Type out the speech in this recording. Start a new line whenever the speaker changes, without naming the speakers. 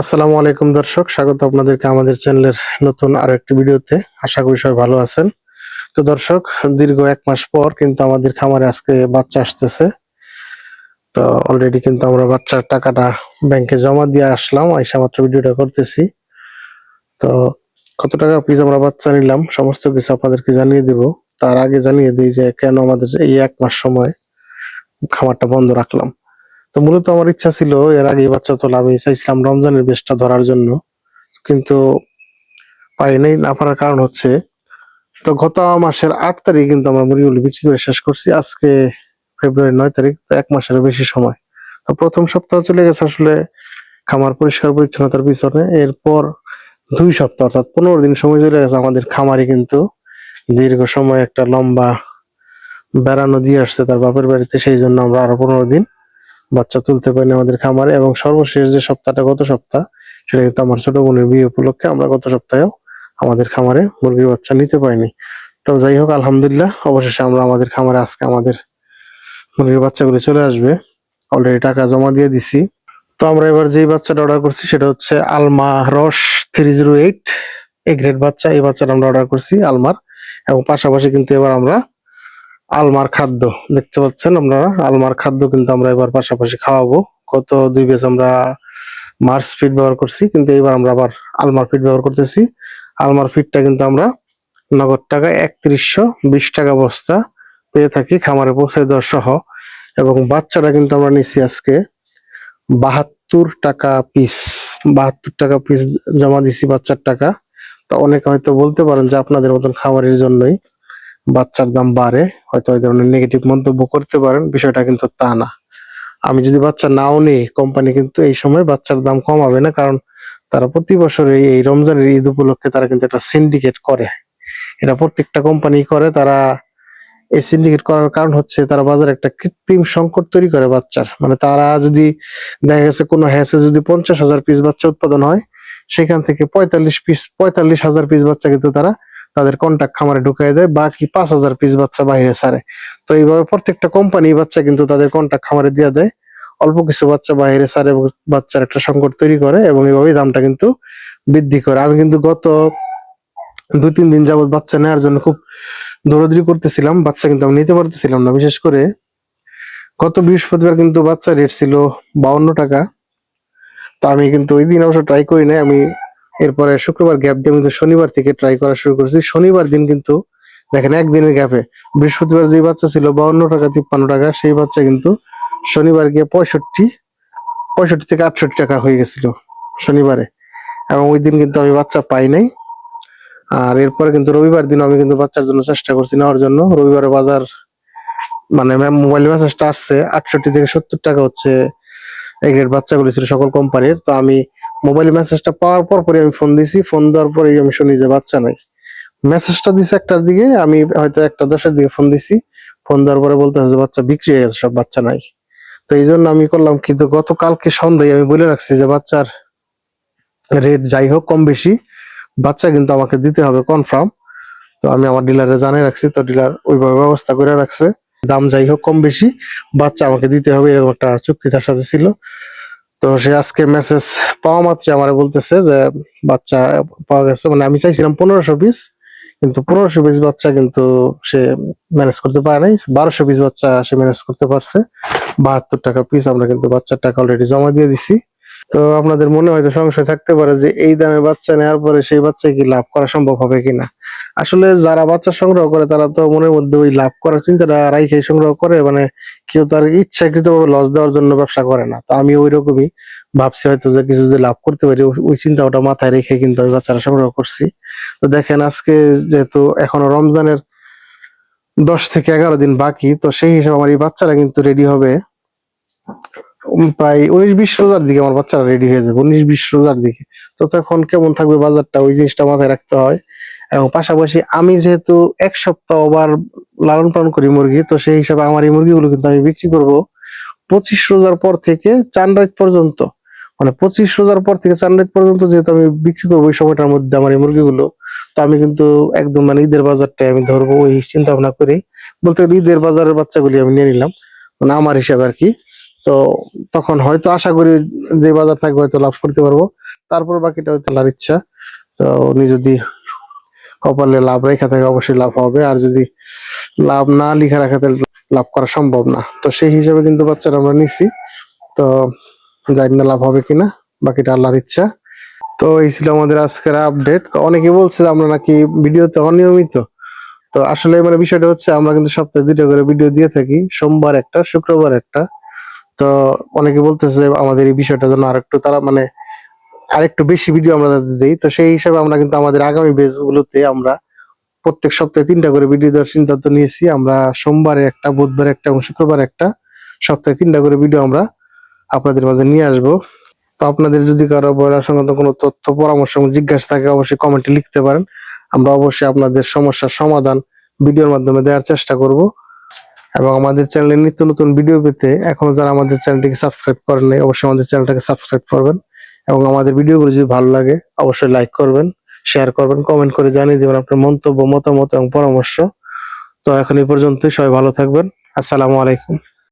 আসসালামু আলাইকুম দর্শক, স্বাগত আপনাদেরকে আমাদের চ্যানেলের নতুন আরও একটি ভিডিওতে। আশা করি সবাই ভালো আছেন। তো দর্শক, দীর্ঘ এক মাস পর কিন্তু আমাদের খামারে আজকে বাচ্চা আসতেছে। তো অলরেডি কিন্তু আমরা বাচ্চার টাকাটা ব্যাংকে জমা দিয়ে আসলাম, আইসা মাত্র ভিডিওটা করতেছি। তো কত টাকা পিস আমরা বাচ্চা নিলাম, সমস্ত কিছু আপনাদেরকে জানিয়ে দেব। তার আগে জানিয়ে দিই যে কেন আমাদের এই এক মাস সময় খামারটা বন্ধ রাখলাম। তো মূলত আমার ইচ্ছা ছিল, এর আগে বাচ্চা তোলা আমি চাইছিলাম রমজানের বেশটা ধরার জন্য। কিন্তু পাইনি না পারার কারণ হচ্ছে, তো গত মাসের আট তারিখ কিন্তু আমরা মুরগিগুলো বিক্রি করে শেষ করছি। আজকে ফেব্রুয়ারি নয় তারিখ, তো এক মাসের বেশি সময়। তো প্রথম সপ্তাহ চলে গেছে আসলে খামার পরিষ্কার পরিচ্ছন্নতার পিছনে। এরপর দুই সপ্তাহ, অর্থাৎ পনেরো দিন সময় চলে গেছে আমাদের খামারে কিন্তু। দীর্ঘ সময় একটা লম্বা বেড়ানো দিয়ে আসছে তার বাপের বাড়িতে, সেই জন্য আমরা আরও পনেরো দিন বাচ্চা তুলতে পারিনি আমাদের খামারে এবং সর্বশেষ যে সপ্তাহটা গত সপ্তাহ, সেটা কিন্তু আমার ছোট বোনের বিয়ে উপলক্ষে আমরা গত সপ্তাহেও আমাদের খামারে মুরগির বাচ্চা নিতে পারিনি। তো যাই হোক, আলহামদুলিল্লাহ, অবশেষে আমরা আমাদের খামারে আজকে আমাদের মুরগির বাচ্চাগুলো চলে আসবে। অলরেডি টাকা জমা দিয়ে দিছি। তো আমরা এবার যেই বাচ্চাটা অর্ডার করছি, সেটা হচ্ছে আলমা রস three zero eight. A grade বাচ্চা, এই বাচ্চাটা আমরা অর্ডার করছি আলমার। এবং পাশাপাশি কিন্তু এবার আমরা আলমার খাদ্য, দেখতে পাচ্ছেন আপনারা? আলমার খাদ্য কিন্তু আমরা এবার পাশাপাশি খাওয়াবো। কত দুই বেজ আমরা মার্স ফিড ব্যবহার করছি, কিন্তু এবার আমরা আবার আলমার ফিড ব্যবহার করতেছি। আলমার ফিডটা কিন্তু আমরা নগদ টাকা একত্রিশশো বিশ টাকা বস্তা পেয়ে থাকি খামারে পৌঁছে দেওয়া সহ। এবং বাচ্চাটা কিন্তু আমরা নিচ্ছি আজকে বাহাত্তর টাকা পিস বাহাত্তর টাকা পিস জমা দিছি বাচ্চার টাকা। তো অনেকে হয়তো বলতে পারেন যে আপনাদের মতন খাবারের জন্যই বাচ্চার দাম বাড়ে, হয়তো এই ধরনের নেগেটিভ মন্তব্য করতে পারেন, বিষয়টা কিন্তু তা না। আমি যদি বাচ্চা নাও নিই কোম্পানি কিন্তু এই সময় বাচ্চার দাম কমাবে না, কারণ তারা প্রতি বছর এই রমজানের ঈদ উপলক্ষে তারা কিন্তু একটা সিন্ডিকেট করে। এটা প্রত্যেকটা কোম্পানি করে, তারা এই সিন্ডিকেট করার কারণ হচ্ছে তারা বাজারে একটা কৃত্রিম সংকট তৈরি করে বাচ্চার। মানে তারা যদি, দেখা গেছে কোনো হ্যাসে যদি পঞ্চাশ হাজার পিস বাচ্চা উৎপাদন হয়, সেখান থেকে পঁয়তাল্লিশ পিস পঁয়তাল্লিশ হাজার পিস বাচ্চা কিন্তু তারা তাদের কন্টাক্ট খামারে ঢুকাই দেয়, বাকি পাঁচ হাজার পিস বাচ্চা বাইরে ছাড়ে। তো এইভাবে প্রত্যেকটা কোম্পানি বাচ্চা কিন্তু তাদের কন্টাক্ট খামারে দিয়ে দেয়। অল্প কিছু বাচ্চা বাইরে ছাড়ে বাচ্চার একটা সংকট তৈরি করে এবং এইভাবেই দামটা কিন্তু বৃদ্ধি করে। আমি কিন্তু গত দুই, তিন দিন যাবত বাচ্চা নেওয়ার জন্য খুব দৌড়াদৌড়ি করতেছিলাম, বাচ্চা কিন্তু আমি নিতে পারতেছিলাম না। বিশেষ করে গত বৃহস্পতিবার কিন্তু বাচ্চা রেট ছিল বাউন্ন টাকা। তা আমি কিন্তু ওই দিন অবশ্য ট্রাই করি নাই, আমি এরপরে শুক্রবার গ্যাপ দিয়ে আমি কিন্তু শনিবার থেকে ট্রাই করা শুরু করেছি। শনিবার দিন কিন্তু দেখেন একদিনের গ্যাপে বৃহস্পতিবার যে বাচ্চা ছিল বাউন্ন টাকা, তিপ্পান্ন টাকা, সেই বাচ্চা কিন্তু শনিবার গিয়ে পঁয়ষট্টি পঁয়ষট্টি থেকে আটষট্টি টাকা হয়ে গেছিল শনিবারে। এবং ওই দিন কিন্তু আমি বাচ্চা পাই নাই। আর এরপরে কিন্তু রবিবার দিন আমি কিন্তু বাচ্চার জন্য চেষ্টা করছি নেওয়ার জন্য। রবিবারে বাজার মানে মোবাইল মেসেজটা আসছে, আটষট্টি থেকে সত্তর টাকা হচ্ছে এই গ্রেড বাচ্চাগুলি ছিল সকল কোম্পানির তো আমি মোবাইল মেসেজটা পাওয়ার পর পরে আমি ফোন দিছি। ফোন দেওয়ার পরে আমি শুনি যে বাচ্চা নাই। মেসেজটা দিছে একটার দিকে, আমি হয়তো একটা দশের দিকে ফোন দিছি। ফোন দেওয়ার পরে বলতেছে যে বাচ্চা বিক্রি হয়ে গেছে, সব বাচ্চা নাই। তো এই জন্য আমি করলাম কিন্তু গতকালকে সন্ধ্যায় আমি বলে রাখছি যে বাচ্চার রেট যাই হোক কম বেশি, বাচ্চা কিন্তু আমাকে দিতে হবে কনফার্ম তো আমি আমার ডিলারে জানিয়ে রাখছি, তো ডিলার ওইভাবে ব্যবস্থা করে রাখছে। দাম যাই হোক কম বেশি, বাচ্চা আমাকে দিতে হবে, এরকম একটা চুক্তি তার সাথে ছিল। তো সে আজকে মেসেজ পাওয়া মাত্রই আমার বলতেছে যে, বাচ্চা পাওয়া গেছে। মানে আমি চাইছিলাম পনেরোশো পিস কিন্তু পনেরোশো পিস বাচ্চা কিন্তু সে ম্যানেজ করতে পারে নাই। বারোশো পিস বাচ্চা সে ম্যানেজ করতে পারছে। বাহাত্তর টাকা পিস আমরা কিন্তু বাচ্চার টাকা অলরেডি জমা দিয়ে দিছি। তো আপনাদের মনে হয়তো সংশয় থাকতে পারে যে, এই দামে বাচ্চা নেওয়ার পরে সেই বাচ্চা কি লাভ করা সম্ভব হবে কিনা? আসলে যারা বাচ্চা সংগ্রহ করে, তারা তো মনের মধ্যে ওই লাভ করার চিন্তাটা রাইখে সংগ্রহ করে মানে কেউ তার ইচ্ছাকৃত ভাবে লস দেওয়ার জন্য ব্যবসা করে না। তো আমি ওই রকমই ভাবছি হয়তো যে কিছু যদি লাভ করতে পারি, ওই চিন্তা ওটা মাথায় রেখে কিন্তু আমি বাচ্চারা সংগ্রহ করছি। তো দেখেন আজকে যেহেতু এখনও রমজানের দশ থেকে এগারো দিন বাকি, তো সেই হিসাবে আমার এই বাচ্চারা কিন্তু রেডি হবে। প্রায় উনিশ বিশ রোজার দিকে আমার বাচ্চারা রেডি হয়ে যাবে, উনিশ বিশ রোজার দিকে। তো তখন কেমন থাকবে বাজারটা, ওই জিনিসটা মাথায় রাখতে হয়। এবং পাশাপাশি আমি যেহেতু এক সপ্তাহ আবার লালন পালন করি মুরগি, তো সেই হিসাবে আমার এই মুরগিগুলো কিন্তু আমি বিক্রি করব পঁচিশ রোজার পর থেকে চান পর্যন্ত। মানে পঁচিশ রোজার পর থেকে চান পর্যন্ত যেহেতু আমি বিক্রি করব ওই সময়টার মধ্যে আমার এই মুরগিগুলো, তো আমি কিন্তু একদম মানে ঈদের বাজারটাই আমি ধরবো ওই চিন্তা ভাবনা করি বলতে গেলে ঈদের বাজারের বাচ্চাগুলি আমি নিয়ে নিলাম মানে আমার হিসাবে আর কি। তো তখন হয়তো আশা করি যে বাজার থাকবে হয়তো লাভ করতে পারব। তারপর বাকিটা হয়তো আল্লাহর ইচ্ছা, তো উনি যদি কপালে লাভ রেখা থাকে অবশ্যই লাভ হবে। আর যদি লাভ না লিখা রাখে, তাহলে লাভ করা সম্ভব না। তো সেই হিসাবে কিন্তু বাচ্চারা আমরা নিছি। তো জানি না লাভ হবে কিনা, বাকিটা আল্লাহর ইচ্ছা। তো এই ছিল আমাদের আজকের আপডেট। তো অনেকে বলছে আমরা নাকি ভিডিওতে অনিয়মিত। তো আসলে মানে বিষয়টা হচ্ছে, আমরা কিন্তু সপ্তাহে দুটো করে ভিডিও দিয়ে থাকি। সোমবার একটা, শুক্রবার একটা। তো অনেকে বলতেছে আমাদের এই বিষয়টা যেন আরেকটু তারা মানে আরেকটু বেশি ভিডিও আমরা দিই। তো সেই হিসাবে আমরা কিন্তু আমাদের আগামী বেস গুলোতে আমরা প্রত্যেক সপ্তাহে তিনটা করে ভিডিও দেওয়ার সিদ্ধান্ত নিয়েছি। আমরা সোমবারে একটা, বুধবার একটা এবং শুক্রবার একটা সপ্তাহে তিনটা করে ভিডিও আমরা আপনাদের মাঝে নিয়ে আসব। তো আপনাদের যদি কারও বয়লার সংক্রান্ত কোনো তথ্য, পরামর্শ এবং জিজ্ঞাসা থাকে, অবশ্যই কমেন্টে লিখতে পারেন। আমরা অবশ্যই আপনাদের সমস্যার সমাধান ভিডিওর মাধ্যমে দেওয়ার চেষ্টা করব। এবং আমাদের চ্যানেলে নিত্য নতুন ভিডিও পেতে এখনও যারা আমাদের চ্যানেলটিকে সাবস্ক্রাইব করেন অবশ্যই আমাদের চ্যানেলটাকে সাবস্ক্রাইব করবেন। এবং আমাদের ভিডিওগুলো যদি ভালো লাগে, অবশ্যই লাইক করবেন শেয়ার করবেন কমেন্ট করে জানিয়ে দেবেন আপনার মন্তব্য, মতামত এবং পরামর্শ। তো এখন এই পর্যন্তই, সবাই ভালো থাকবেন। আসসালামু আলাইকুম।